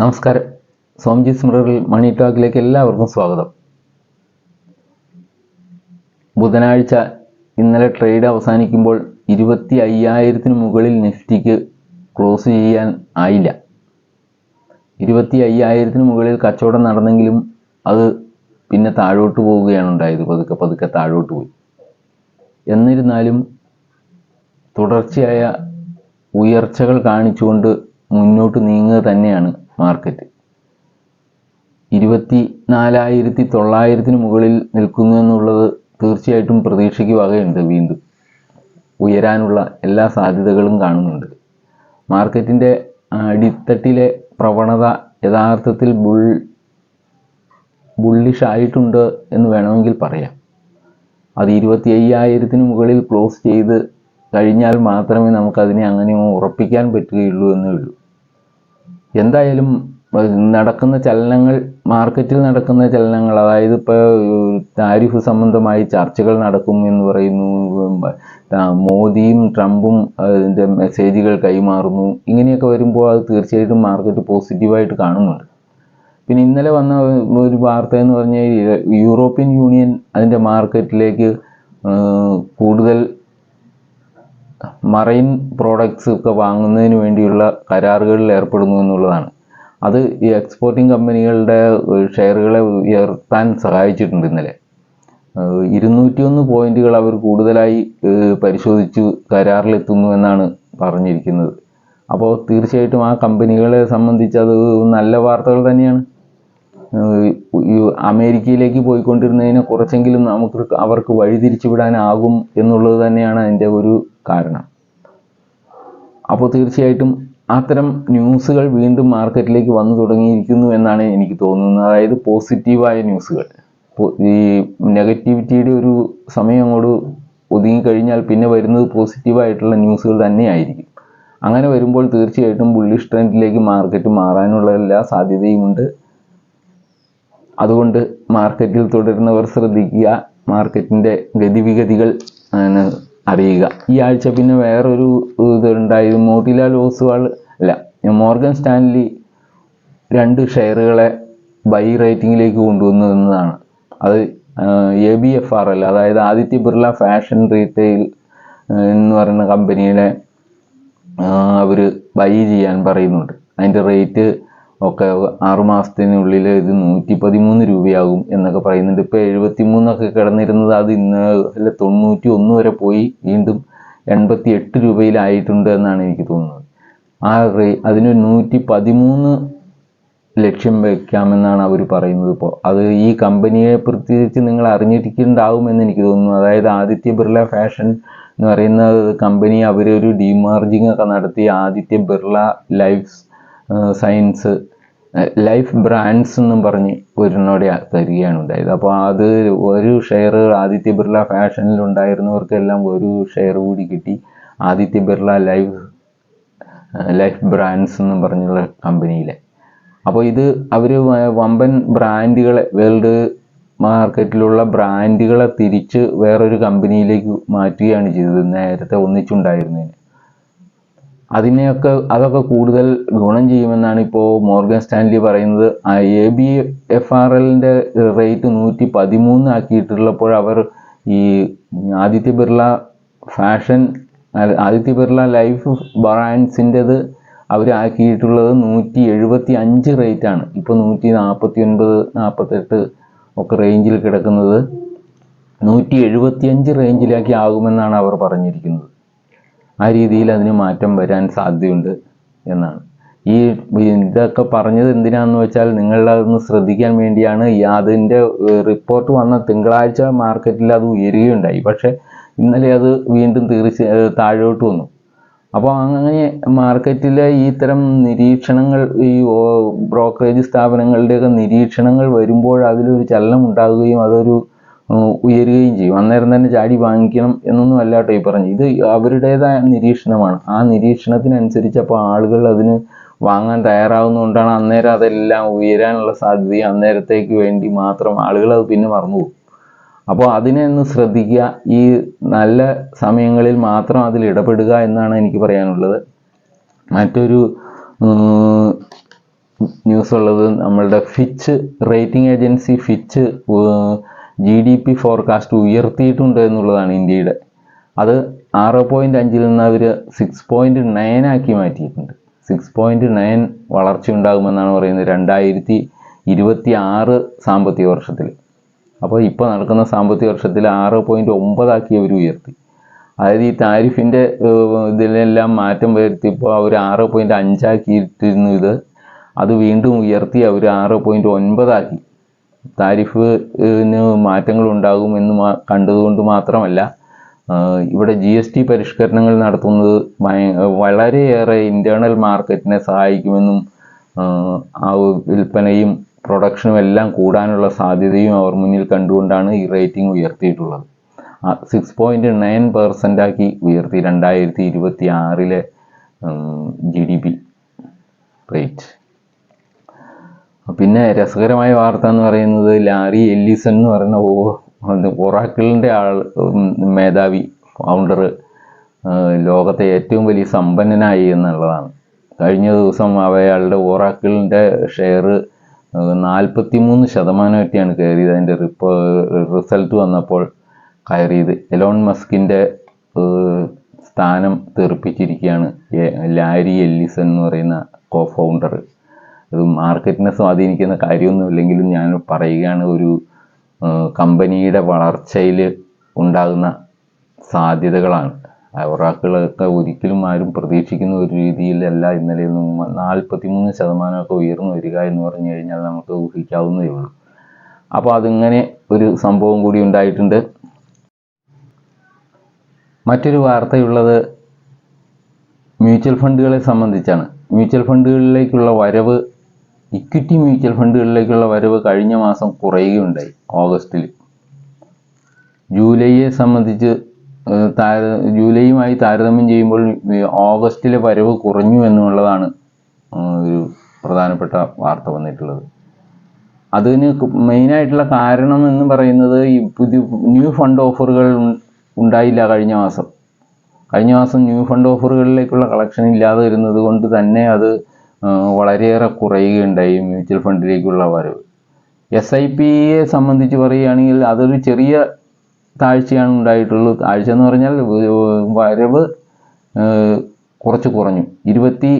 നമസ്കാരം. സ്വാമിജി സ്മൃതിൽ മണി ടോക്കിലേക്ക് എല്ലാവർക്കും സ്വാഗതം. ബുധനാഴ്ച ഇന്നലെ ട്രേഡ് അവസാനിക്കുമ്പോൾ ഇരുപത്തി അയ്യായിരത്തിന് മുകളിൽ നിഫ്റ്റിക്ക് ക്ലോസ് ചെയ്യാൻ ആയില്ല. ഇരുപത്തി അയ്യായിരത്തിന് മുകളിൽ കച്ചവടം നടന്നെങ്കിലും അത് പിന്നെ താഴോട്ട് പോവുകയാണ് ഉണ്ടായത്. പതുക്കെ പതുക്കെ താഴോട്ട് പോയി. എന്നിരുന്നാലും തുടർച്ചയായ ഉയർച്ചകൾ കാണിച്ചുകൊണ്ട് മുന്നോട്ട് നീങ്ങുക തന്നെയാണ് മാർക്കറ്റ്. ഇരുപത്തി നാലായിരത്തി തൊള്ളായിരത്തിന് മുകളിൽ നിൽക്കുന്നു എന്നുള്ളത് തീർച്ചയായിട്ടും പ്രതീക്ഷയ്ക്ക് വകയുണ്ട് വീണ്ടും. ഉയരാനുള്ള എല്ലാ സാധ്യതകളും കാണുന്നുണ്ട്. മാർക്കറ്റിന്റെ അടിത്തട്ടിലെ പ്രവണത യഥാർത്ഥത്തിൽ ബുൾ ബുള്ളിഷ് ആയിട്ടുണ്ട് എന്ന് വേണമെങ്കിൽ പറയാം. അത് ഇരുപത്തി അയ്യായിരത്തിന് മുകളിൽ ക്ലോസ് ചെയ്ത് കഴിഞ്ഞാൽ മാത്രമേ നമുക്കതിനെ അങ്ങനെ ഉറപ്പിക്കാൻ പറ്റുകയുള്ളൂ എന്നേ ഉള്ളൂ. എന്തായാലും നടക്കുന്ന ചലനങ്ങൾ മാർക്കറ്റിൽ നടക്കുന്ന ചലനങ്ങൾ അതായത് ഇപ്പോൾ താരിഫ് സംബന്ധമായി ചർച്ചകൾ നടക്കും എന്ന് പറയുന്നു. മോദിയും ട്രംപും അതിന്റെ മെസ്സേജുകൾ കൈമാറുന്നു. ഇങ്ങനെയൊക്കെ വരുമ്പോൾ അത് തീർച്ചയായിട്ടും മാർക്കറ്റ് പോസിറ്റീവായിട്ട് കാണുന്നുണ്ട്. പിന്നെ ഇന്നലെ വന്ന ഒരു വാർത്ത എന്ന് പറഞ്ഞാൽ യൂറോപ്യൻ യൂണിയൻ അതിന്റെ മാർക്കറ്റിലേക്ക് കൂടുതൽ മറൈൻ പ്രോഡക്ട്സ് ഒക്കെ വാങ്ങുന്നതിന് വേണ്ടിയുള്ള കരാറുകളിൽ ഏർപ്പെടുന്നു എന്നുള്ളതാണ്. അത് ഈ എക്സ്പോർട്ടിംഗ് കമ്പനികളുടെ ഷെയറുകളെ ഉയർത്താൻ സഹായിച്ചിട്ടുണ്ട് ഇന്നലെ. ഇരുന്നൂറ്റിയൊന്ന് പോയിന്റുകൾ അവർ കൂടുതലായി പരിശോധിച്ചു കരാറിലെത്തുന്നു എന്നാണ് പറഞ്ഞിരിക്കുന്നത്. അപ്പോൾ തീർച്ചയായിട്ടും ആ കമ്പനികളെ സംബന്ധിച്ച് അത് നല്ല വാർത്തകൾ തന്നെയാണ്. അമേരിക്കയിലേക്ക് പോയിക്കൊണ്ടിരുന്നതിനെ കുറച്ചെങ്കിലും നമുക്ക് അവർക്ക് വഴിതിരിച്ചു വിടാനാകും എന്നുള്ളത് തന്നെയാണ് അതിന്റെ ഒരു കാരണം. അപ്പോൾ തീർച്ചയായിട്ടും അത്തരം ന്യൂസുകൾ വീണ്ടും മാർക്കറ്റിലേക്ക് വന്നു തുടങ്ങിയിരിക്കുന്നു എന്നാണ് എനിക്ക് തോന്നുന്നത്. അതായത് പോസിറ്റീവായ ന്യൂസുകൾ. ഈ നെഗറ്റിവിറ്റിയുടെ ഒരു സമയം അങ്ങോട്ട് ഒതുങ്ങിക്കഴിഞ്ഞാൽ പിന്നെ വരുന്നത് പോസിറ്റീവായിട്ടുള്ള ന്യൂസുകൾ തന്നെയായിരിക്കും. അങ്ങനെ വരുമ്പോൾ തീർച്ചയായിട്ടും ബുള്ളിഷ് ട്രെൻഡിലേക്ക് മാർക്കറ്റ് മാറാനുള്ള എല്ലാ സാധ്യതയുമുണ്ട് അതുകൊണ്ട് മാർക്കറ്റിൽ തുടരുന്നവർ ശ്രദ്ധിക്കുക. മാർക്കറ്റിന്റെ ഗതിവിഗതികൾ അറിയുക. ഈ ആഴ്ച പിന്നെ വേറൊരു ഇതുണ്ടായത് മോട്ടിലാൽ ഓസ്വാൾ അല്ല മോർഗൻ സ്റ്റാൻലി രണ്ട് ഷെയറുകളെ ബൈ റേറ്റിംഗിലേക്ക് കൊണ്ടുവന്നതെന്നതാണ്. അത് A B F R L അതായത് ആദിത്യ ബിർള ഫാഷൻ റീറ്റെയിൽ എന്ന് പറയുന്ന കമ്പനിയിലെ അവർ ബൈ ചെയ്യാൻ പറയുന്നുണ്ട്. അതിന്റെ റേറ്റ് ഒക്കെ ആറു മാസത്തിനുള്ളിൽ ഇത് നൂറ്റി പതിമൂന്ന് രൂപയാകും എന്നൊക്കെ പറയുന്നുണ്ട്. ഇപ്പോൾ എഴുപത്തി മൂന്നൊക്കെ കിടന്നിരുന്നത് അത് ഇന്ന് അല്ല തൊണ്ണൂറ്റി ഒന്ന് വരെ പോയി വീണ്ടും എൺപത്തി എട്ട് രൂപയിലായിട്ടുണ്ട് എന്നാണ് എനിക്ക് തോന്നുന്നത്. ആ റേ അതിന് നൂറ്റി പതിമൂന്ന് ലക്ഷ്യം വയ്ക്കാമെന്നാണ് അവർ പറയുന്നത് ഇപ്പോൾ അത് ഈ കമ്പനിയെ പ്രത്യേകിച്ച് നിങ്ങൾ അറിഞ്ഞിരിക്കുന്നുണ്ടാവുമെന്ന് എനിക്ക് തോന്നുന്നു. അതായത് ആദിത്യ ബിർള ഫാഷൻ എന്ന് പറയുന്ന കമ്പനി അവരൊരു ഡിമാർജിങ് ഒക്കെ നടത്തി Aditya Birla life science life brands എന്നും പറഞ്ഞ് ഒരെണ്ണോടെ തരികയാണ് ഉണ്ടായത്. അപ്പോൾ അത് ഒരു ഷെയർ ആദിത്യ ബിർള ഫാഷനിൽ ഉണ്ടായിരുന്നവർക്കെല്ലാം ഒരു ഷെയർ കൂടി കിട്ടി. Aditya Birla life life brands എന്നും പറഞ്ഞുള്ള കമ്പനിയിലെ. അപ്പോൾ ഇത് അവർ വമ്പൻ ബ്രാൻഡുകളെ വേൾഡ് മാർക്കറ്റിലുള്ള ബ്രാൻഡുകളെ തിരിച്ച് വേറൊരു കമ്പനിയിലേക്ക് മാറ്റുകയാണ് ചെയ്തത് നേരത്തെ ഒന്നിച്ചുണ്ടായിരുന്നതിന്. അതിനെയൊക്കെ അതൊക്കെ കൂടുതൽ ഗുണം ചെയ്യുമെന്നാണ് ഇപ്പോൾ മോർഗൻ സ്റ്റാൻലി പറയുന്നത്. എ ബി എഫ് ആർ എല്ലിന്റെ റേറ്റ് നൂറ്റി പതിമൂന്ന് ആക്കിയിട്ടുള്ളപ്പോൾ അവർ ഈ ആദിത്യ ബിർള ഫാഷൻ ആദിത്യ ബിർള ലൈഫ് ബ്രാൻഡ്സിന്റെത് അവർ ആക്കിയിട്ടുള്ളത് നൂറ്റി എഴുപത്തി അഞ്ച് റേറ്റാണ്. ഇപ്പോൾ നൂറ്റി നാൽപ്പത്തി ഒൻപത് നാൽപ്പത്തെട്ട് ഒക്കെ റേഞ്ചിൽ കിടക്കുന്നത്. നൂറ്റി എഴുപത്തിയഞ്ച് റേഞ്ചിലാക്കി ആകുമെന്നാണ് അവർ പറഞ്ഞിരിക്കുന്നത്. ആ രീതിയിൽ അതിന് മാറ്റം വരാൻ സാധ്യതയുണ്ട് എന്നാണ്. ഈ ഇതൊക്കെ പറഞ്ഞത് എന്തിനാണെന്ന് വെച്ചാൽ നിങ്ങളതൊന്ന് ശ്രദ്ധിക്കാൻ വേണ്ടിയാണ്. അതിന്റെ റിപ്പോർട്ട് വന്ന തിങ്കളാഴ്ച മാർക്കറ്റിൽ അത് ഉയരുകയുണ്ടായി. പക്ഷേ ഇന്നലെ അത് വീണ്ടും തീർച്ച താഴോട്ട് വന്നു. അപ്പോൾ അങ്ങനെ മാർക്കറ്റിലെ ഈ ഇത്തരം നിരീക്ഷണങ്ങൾ ഈ ബ്രോക്കറേജ് സ്ഥാപനങ്ങളുടെയൊക്കെ നിരീക്ഷണങ്ങൾ വരുമ്പോൾ അതിലൊരു ചലനം ഉണ്ടാകുകയും അതൊരു ഉയരുകയും ചെയ്യും. അന്നേരം തന്നെ ചാടി വാങ്ങിക്കണം എന്നൊന്നും അല്ല കേട്ടോ ഈ പറഞ്ഞു. ഇത് അവരുടേതായ നിരീക്ഷണമാണ്. ആ നിരീക്ഷണത്തിനനുസരിച്ച് അപ്പോൾ ആളുകൾ അതിന് വാങ്ങാൻ തയ്യാറാവുന്നതുകൊണ്ടാണ് അന്നേരം അതെല്ലാം ഉയരാനുള്ള സാധ്യത അന്നേരത്തേക്ക് വേണ്ടി മാത്രം ആളുകൾ അത് പിന്നെ മറന്നു പോകും. അപ്പോൾ അതിനെ ഒന്ന് ശ്രദ്ധിക്കുക. ഈ നല്ല സമയങ്ങളിൽ മാത്രം അതിൽ ഇടപെടുക എന്നാണ് എനിക്ക് പറയാനുള്ളത്. മറ്റൊരു ന്യൂസ് ഉള്ളത് നമ്മളുടെ Fitch rating agency Fitch G D P forecast ഉയർത്തിയിട്ടുണ്ട് എന്നുള്ളതാണ് ഇന്ത്യയുടെ. അത് ആറ് പോയിന്റ് അഞ്ചിൽ നിന്ന് അവർ സിക്സ് പോയിന്റ് നയൻ ആക്കി മാറ്റിയിട്ടുണ്ട്. സിക്സ് പോയിന്റ് നയൻ വളർച്ച ഉണ്ടാകുമെന്നാണ് പറയുന്നത് രണ്ടായിരത്തി ഇരുപത്തി ആറ് സാമ്പത്തിക വർഷത്തിൽ. അപ്പോൾ ഇപ്പോൾ നടക്കുന്ന സാമ്പത്തിക വർഷത്തിൽ ആറ് പോയിന്റ് ഒമ്പതാക്കി അവർ ഉയർത്തി. അതായത് ഈ താരിഫിന്റെ ഇതിലെല്ലാം മാറ്റം വരുത്തിയപ്പോൾ അവർ ആറ് പോയിന്റ് അഞ്ചാക്കിയിട്ടിരുന്നു ഇത്. അത് വീണ്ടും ഉയർത്തി അവർ ആറ് പോയിന്റ് ഒൻപതാക്കി താരിഫിന് മാറ്റങ്ങൾ ഉണ്ടാകുമെന്ന് മാ- കണ്ടതുകൊണ്ട് മാത്രമല്ല ഇവിടെ ജി എസ് ടി പരിഷ്കരണങ്ങൾ നടത്തുന്നത് വളരെയേറെ ഇന്റേർണൽ മാർക്കറ്റിനെ സഹായിക്കുമെന്നും ആ വിൽപ്പനയും പ്രൊഡക്ഷനും എല്ലാം കൂടാനുള്ള സാധ്യതയും അവർ മുന്നിൽ കണ്ടുകൊണ്ടാണ് ഈ റേറ്റിംഗ് ഉയർത്തിയിട്ടുള്ളത്. സിക്സ് പോയിന്റ് നയൻ പെർസെന്റ് ആക്കി ഉയർത്തി രണ്ടായിരത്തി ഇരുപത്തി ആറിലെ ജി ഡി പി റേറ്റ് പിന്നെ രസകരമായ വാർത്ത എന്ന് പറയുന്നത് ലാറി എല്ലിസൺ എന്ന് പറയുന്ന ഓ ഒറാക്കിളിന്റെ ആൾ മേധാവി ഫൗണ്ടർ ലോകത്തെ ഏറ്റവും വലിയ സമ്പന്നനായി എന്നുള്ളതാണ്. കഴിഞ്ഞ ദിവസം അവയാളുടെ ഒറാക്കിളിന്റെ ഷെയർ നാൽപ്പത്തി മൂന്ന് ശതമാനമായിട്ടാണ് കയറിയത്. അതിന്റെ റിപ്പോ റിസൾട്ട് വന്നപ്പോൾ കയറിയത് എലോൺ മസ്കിന്റെ സ്ഥാനം തെറിപ്പിച്ചിരിക്കുകയാണ് ലാരി എല്ലിസൺ എന്ന് പറയുന്ന കോ ഫൗണ്ടർ അത് മാർക്കറ്റിനെ സ്വാധീനിക്കുന്ന കാര്യമൊന്നുമില്ലെങ്കിലും ഞാൻ പറയുകയാണ് ഒരു കമ്പനിയുടെ വളർച്ചയിൽ ഉണ്ടാകുന്ന സാധ്യതകളാണ്. ഒരാക്കളൊക്കെ ഒരിക്കലും ആരും പ്രതീക്ഷിക്കുന്ന ഒരു രീതിയിലല്ല ഇന്നലെ നാൽപ്പത്തി മൂന്ന് ശതമാനമൊക്കെ ഉയർന്നു വരിക എന്ന് പറഞ്ഞു കഴിഞ്ഞാൽ നമുക്ക് ഊഹിക്കാവുന്നതേ ഉള്ളൂ. അപ്പോൾ അതിങ്ങനെ ഒരു സംഭവം കൂടി ഉണ്ടായിട്ടുണ്ട്. മറ്റൊരു വാർത്തയുള്ളത് മ്യൂച്വൽ ഫണ്ടുകളെ സംബന്ധിച്ചാണ്. മ്യൂച്വൽ ഫണ്ടുകളിലേക്കുള്ള വരവ് ഇക്വിറ്റി മ്യൂച്വൽ ഫണ്ടുകളിലേക്കുള്ള വരവ് കഴിഞ്ഞ മാസം കുറയുകയുണ്ടായി ഓഗസ്റ്റിൽ. ജൂലൈയെ സംബന്ധിച്ച് താര ജൂലൈയുമായി താരതമ്യം ചെയ്യുമ്പോൾ ഓഗസ്റ്റിലെ വരവ് കുറഞ്ഞു എന്നുള്ളതാണ് ഒരു പ്രധാനപ്പെട്ട വാർത്ത വന്നിട്ടുള്ളത്. അതിന് മെയിനായിട്ടുള്ള കാരണം എന്ന് പറയുന്നത് ഈ പുതിയ ന്യൂ ഫണ്ട് ഓഫറുകൾ ഉണ്ടായില്ല കഴിഞ്ഞ മാസം. കഴിഞ്ഞ മാസം ന്യൂ ഫണ്ട് ഓഫറുകളിലേക്കുള്ള കളക്ഷൻ ഇല്ലാതെ വരുന്നത് കൊണ്ട് തന്നെ അത് വളരെയേറെ കുറയുകയുണ്ടായി മ്യൂച്വൽ ഫണ്ടിലേക്കുള്ള വരവ് എസ് ഐ പിയെ സംബന്ധിച്ച് പറയുകയാണെങ്കിൽ അതൊരു ചെറിയ താഴ്ചയാണ് ഉണ്ടായിട്ടുള്ളൂ. താഴ്ച എന്ന് പറഞ്ഞാൽ വരവ് കുറച്ച് കുറഞ്ഞു. ഇരുപത്തി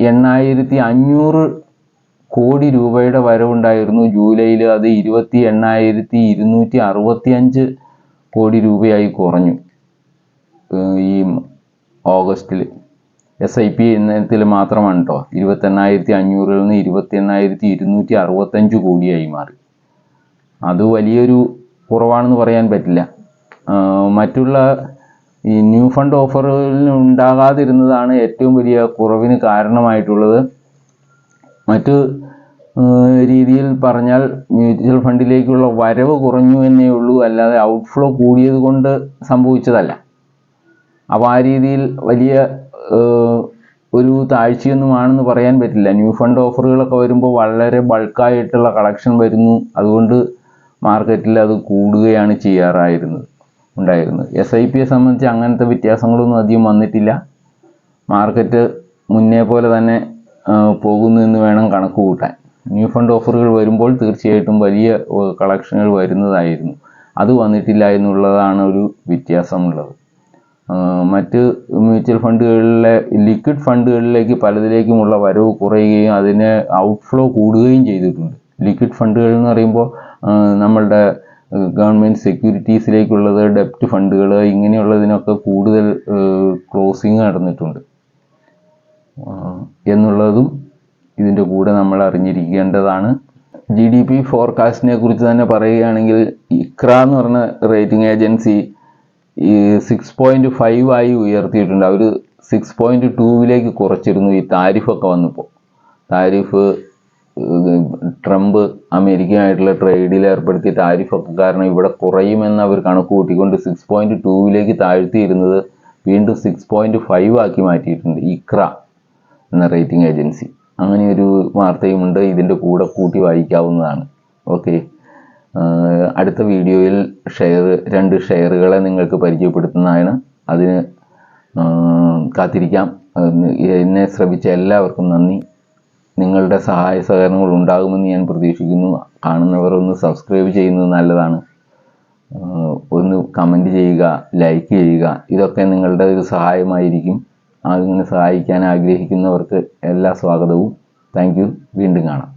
എണ്ണായിരത്തി അഞ്ഞൂറ് കോടി രൂപയുടെ വരവുണ്ടായിരുന്നു ജൂലൈയിൽ. അത് ഇരുപത്തി എണ്ണായിരത്തി ഇരുന്നൂറ്റി അറുപത്തി അഞ്ച് കോടി രൂപയായി കുറഞ്ഞു ഈ ഓഗസ്റ്റിൽ എസ് ഐ പി ഇനത്തിൽ മാത്രമാണ് കേട്ടോ ഇരുപത്തെണ്ണായിരത്തി അഞ്ഞൂറിൽ നിന്ന് ഇരുപത്തി എണ്ണായിരത്തി ഇരുന്നൂറ്റി അറുപത്തഞ്ച് കോടിയായി മാറി. അത് വലിയൊരു കുറവാണെന്ന് പറയാൻ പറ്റില്ല. മറ്റുള്ള ഈ ന്യൂ ഫണ്ട് ഓഫറുകളിൽ ഉണ്ടാകാതിരുന്നതാണ് ഏറ്റവും വലിയ കുറവിന് കാരണമായിട്ടുള്ളത്. മറ്റ് രീതിയിൽ പറഞ്ഞാൽ മ്യൂച്വൽ ഫണ്ടിലേക്കുള്ള വരവ് കുറഞ്ഞു എന്നേ ഉള്ളൂ. അല്ലാതെ ഔട്ട്ഫ്ലോ കൂടിയത് കൊണ്ട് സംഭവിച്ചതല്ല. അപ്പോൾ ആ രീതിയിൽ വലിയ ഒരു താഴ്ചയൊന്നുമാണെന്ന് പറയാൻ പറ്റില്ല. ന്യൂ ഫണ്ട് ഓഫറുകളൊക്കെ വരുമ്പോൾ വളരെ ബൾക്കായിട്ടുള്ള കളക്ഷൻ വരുന്നു. അതുകൊണ്ട് മാർക്കറ്റിൽ അത് കൂടുകയാണ് ചെയ്യാറായിരുന്നത് ഉണ്ടായിരുന്നത്. എസ് ഐ പിയെ സംബന്ധിച്ച് അങ്ങനത്തെ വ്യത്യാസങ്ങളൊന്നും അധികം വന്നിട്ടില്ല. മാർക്കറ്റ് മുന്നേ പോലെ തന്നെ പോകുന്നു എന്ന് വേണം കണക്ക് കൂട്ടാൻ. ന്യൂ ഫണ്ട് ഓഫറുകൾ വരുമ്പോൾ തീർച്ചയായിട്ടും വലിയ കളക്ഷനുകൾ വരുന്നതായിരുന്നു. അത് വന്നിട്ടില്ല എന്നുള്ളതാണ് ഒരു വ്യത്യാസമുള്ളത്. മറ്റ് മ്യൂച്വൽ ഫണ്ടുകളിലെ ലിക്വിഡ് ഫണ്ടുകളിലേക്ക് പലതിലേക്കുമുള്ള വരവ് കുറയുകയും അതിന് ഔട്ട്ഫ്ലോ കൂടുകയും ചെയ്തിട്ടുണ്ട്. ലിക്വിഡ് ഫണ്ടുകൾ എന്ന് പറയുമ്പോൾ നമ്മളുടെ ഗവൺമെന്റ് സെക്യൂരിറ്റീസിലേക്കുള്ളത് ഡെപ്റ്റ് ഫണ്ടുകൾ ഇങ്ങനെയുള്ളതിനൊക്കെ കൂടുതൽ ക്ലോസിങ് നടന്നിട്ടുണ്ട്. എന്നുള്ളതും ഇതിന്റെ കൂടെ നമ്മൾ അറിഞ്ഞിരിക്കേണ്ടതാണ്. ജി ഡി പി ഫോർകാസ്റ്റിനെ കുറിച്ച് തന്നെ പറയുകയാണെങ്കിൽ ഇക്ര എന്ന് പറഞ്ഞ റേറ്റിംഗ് ഏജൻസി ഈ സിക്സ് പോയിന്റ് ഫൈവ് ആയി ഉയർത്തിയിട്ടുണ്ട്. അവർ സിക്സ് പോയിന്റ് ടൂവിലേക്ക് കുറച്ചിരുന്നു ഈ താരിഫൊക്കെ വന്നപ്പോൾ താരിഫ് ട്രംപ് അമേരിക്കയുമായിട്ടുള്ള ട്രേഡിൽ ഏർപ്പെടുത്തിയ താരിഫൊക്കെ കാരണം ഇവിടെ കുറയുമെന്ന് അവർ കണക്ക് കൂട്ടിക്കൊണ്ട് സിക്സ് പോയിന്റ് ടൂവിലേക്ക് താഴ്ത്തിയിരുന്നത് വീണ്ടും സിക്സ് പോയിന്റ് ഫൈവ് ആക്കി മാറ്റിയിട്ടുണ്ട്. ഇക്ര എന്ന റേറ്റിംഗ് ഏജൻസി അങ്ങനെ ഒരു വാർത്തയുമുണ്ട്. ഇതിന്റെ കൂടെ കൂട്ടി വായിക്കാവുന്നതാണ്. ഓക്കെ അടുത്ത വീഡിയോയിൽ ഷെയർ രണ്ട് ഷെയറുകളെ നിങ്ങൾക്ക് പരിചയപ്പെടുത്തുന്നതാണ്. അതിന് കാത്തിരിക്കാം. എന്നെ ശ്രമിച്ച എല്ലാവർക്കും നന്ദി. നിങ്ങളുടെ സഹായ സഹകരണങ്ങൾ ഉണ്ടാകുമെന്ന് ഞാൻ പ്രതീക്ഷിക്കുന്നു. കാണുന്നവർ ഒന്ന് സബ്സ്ക്രൈബ് ചെയ്യുന്നത് നല്ലതാണ്. ഒന്ന് കമന്റ് ചെയ്യുക ലൈക്ക് ചെയ്യുക. ഇതൊക്കെ നിങ്ങളുടെ ഒരു സഹായമായിരിക്കും. അങ്ങനെ സഹായിക്കാൻ ആഗ്രഹിക്കുന്നവർക്ക് എല്ലാ സ്വാഗതവും. താങ്ക് വീണ്ടും കാണാം.